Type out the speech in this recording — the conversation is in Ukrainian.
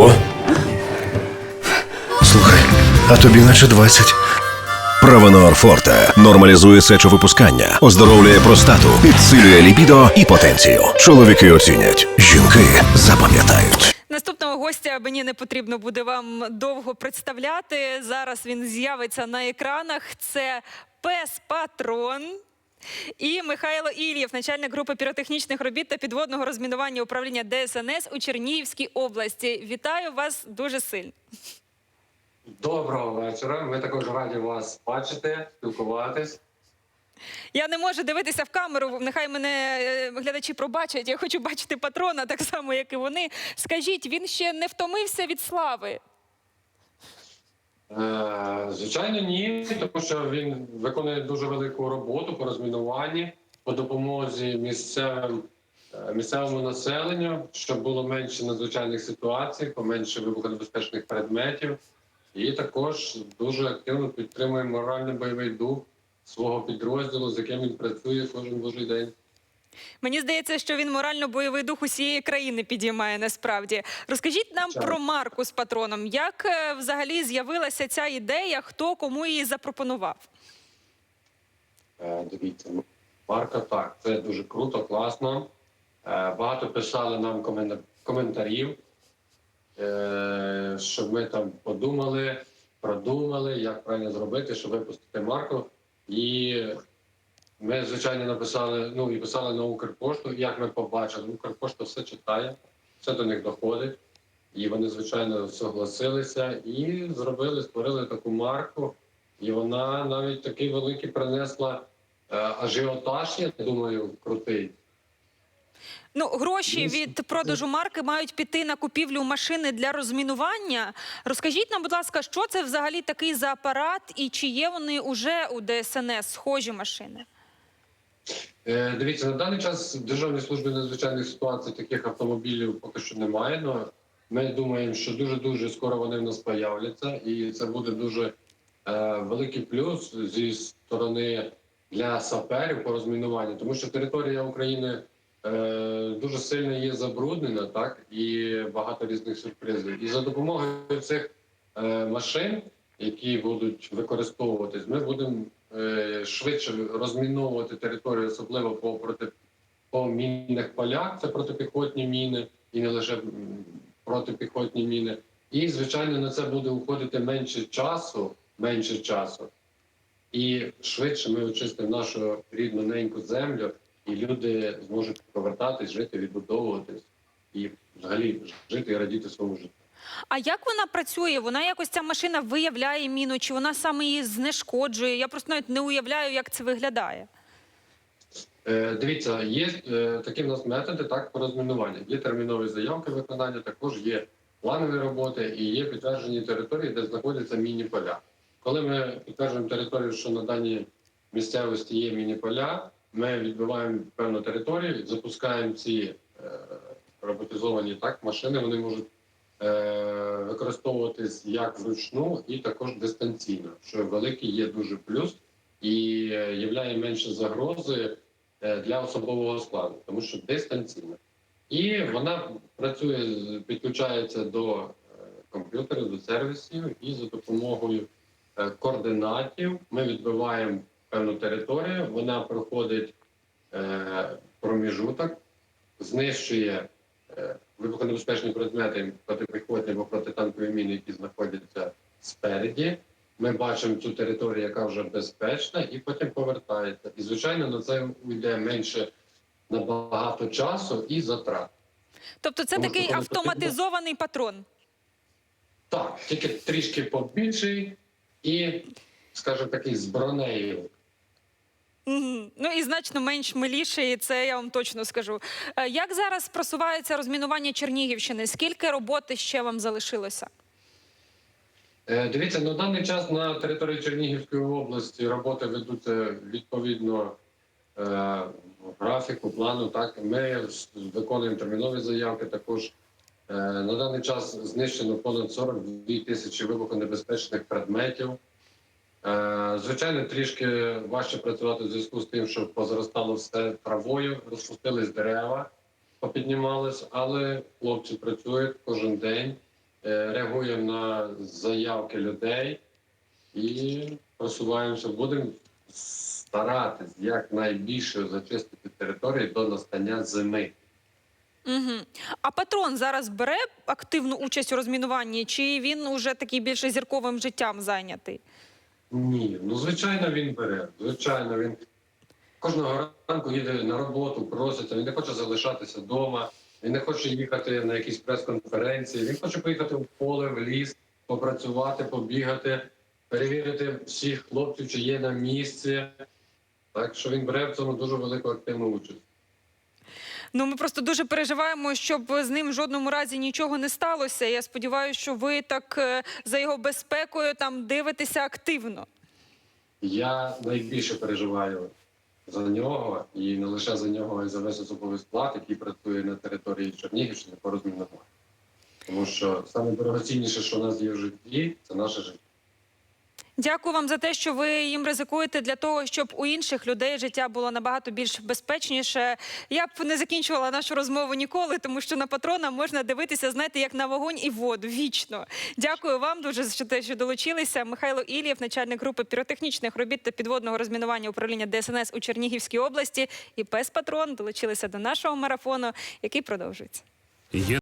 Ого. Слухай, а тобі наче 20. Правонор Форте нормалізує сечовипускання, оздоровлює простату, підсилює ліпідо і потенцію. Чоловіки оцінять, жінки запам'ятають. Наступного гостя мені не потрібно буде вам довго представляти. Зараз він з'явиться на екранах. Це пес Патрон. І Михайло Ільєв, начальник групи піротехнічних робіт та підводного розмінування управління ДСНС у Чернігівській області. Вітаю вас дуже сильно. Доброго вечора. Ми також раді вас бачити, спілкуватись. Я не можу дивитися в камеру. Нехай мене е, глядачі пробачать. Я хочу бачити патрона так само, як і вони. Скажіть, він ще не втомився від слави. Звичайно, ні, тому що він виконує дуже велику роботу по розмінуванні, по допомозі місцевим е, місцевому населенню, щоб було менше надзвичайних ситуацій, поменше вибухонебезпечних предметів. І також дуже активно підтримує морально-бойовий дух свого підрозділу, з яким він працює кожен божий день. Мені здається, що він морально-бойовий дух усієї країни підіймає насправді. Розкажіть нам Так. про марку з патроном. Як е, взагалі з'явилася ця ідея? Хто кому її запропонував? Е, Дивіться, ну, Марка так, це дуже круто, класно. Е, Багато писали нам комен- коментарів, е, щоб ми там подумали, продумали, як правильно зробити, щоб випустити марку. І ми, звичайно, написали, ну і писали на Укрпошту. Як ми побачили, Укрпошта все читає, все до них доходить. І вони, звичайно, согласилися і зробили, створили таку марку. І вона навіть такий великий принесла е, ажіотаж, я думаю, крутий. Ну, гроші від продажу марки мають піти на купівлю машини для розмінування. Розкажіть нам, будь ласка, що це взагалі такий за апарат і чи є вони уже у ДСНС схожі машини? Е, Дивіться, на даний час в службі надзвичайних ситуацій таких автомобілів поки що немає. але ми думаємо, що дуже дуже скоро вони в нас появляться, і це буде дуже е, великий плюс зі сторони для саперів по розмінуванню, тому що територія України е, дуже сильно є забруднена, так і багато різних сюрпризів. І за допомогою цих е, машин, які будуть використовуватись, ми будемо швидше розміновувати територію, особливо по проти по мінних полях. Це протипіхотні міни і не лише протипіхотні міни. І звичайно на це буде уходити менше часу, менше часу, і швидше ми очистимо нашу рідну неньку землю, і люди зможуть повертатись, жити, відбудовуватись і взагалі жити і радіти своєму життю. А як вона працює? Вона якось ця машина виявляє міну, чи вона саме її знешкоджує? Я просто навіть не уявляю, як це виглядає. Е, Дивіться, є е, такі в нас методи так по розмінуванню. Є термінові заявки виконання, також є планові роботи і є підтверджені території, де знаходяться міні-поля. Коли ми підтверджуємо територію, що на даній місцевості є міні-поля, ми відбиваємо певну територію, запускаємо ці е, роботизовані так машини. Вони можуть використовуватись як вручну і також дистанційно, що великий є дуже плюс і е, являє менше загрози е, для особового складу, тому що дистанційно. І вона працює, підключається до е, комп'ютерів, до сервісів, і за допомогою е, координатів ми відбиваємо певну територію. Вона проходить е, проміжуток, знищує е, вибухонебезпечні предмети протипіхотні або протитанкові міни, які знаходяться спереді. Ми бачимо цю територію, яка вже безпечна, і потім повертається. І звичайно, на це йде менше набагато часу і затрат. Тобто це Тому такий автоматизований патрон. Так, тільки трішки побільший і, скажімо, такий з бронею. Ну і значно менш миліший, це я вам точно скажу. Е, Як зараз просувається розмінування Чернігівщини? Скільки роботи ще вам залишилося? Е, Дивіться, на даний час на території Чернігівської області роботи відповідно е, графіку, плану. Так, ми виконуємо термінові заявки. Також на даний час знищено понад 42 тисячі вибухонебезпечних предметів. Е, звичайно, трішки важче працювати в зв'язку з тим, що позаростало все травою, розпустились дерева, попіднімались, але хлопці працюють кожен день е, реагуємо на заявки людей і просуваємося. Будемо старатись якнайбільше зачистити території до настання зими. Угу. А патрон зараз бере активну участь у розмінуванні, чи він уже такий більше зірковим життям зайнятий? Ні, ну звичайно він бере. Звичайно, він кожного ранку їде на роботу, проситься. Він не хоче залишатися вдома, він не хоче їхати на якісь прес-конференції. Він хоче поїхати в поле, в ліс, попрацювати, побігати, перевірити всіх хлопців, чи є на місці. Так що він бере в цьому дуже велику активну участь. Ну, ми просто дуже переживаємо, щоб з ним в жодному разі нічого не сталося. Я сподіваюся, що ви так е, за його безпекою там дивитеся активно. Я найбільше переживаю за нього, і не лише за нього, а й за весь особовий склад, який працює на території Чернігівщини по розмінуванню. Тому що саме дорогоцінніше, що у нас є в житті, це наше життя. Дякую вам за те, що ви їм ризикуєте для того, щоб у інших людей життя було набагато більш безпечніше. Я б не закінчувала нашу розмову ніколи, тому що на патрона можна дивитися, знаєте, як на вогонь і воду вічно. Дякую вам дуже за те, що долучилися. Михайло Ілієв, начальник групи піротехнічних робіт та підводного розмінування управління ДСНС у Чернігівській області, і пес Патрон долучилися до нашого марафону, який продовжується.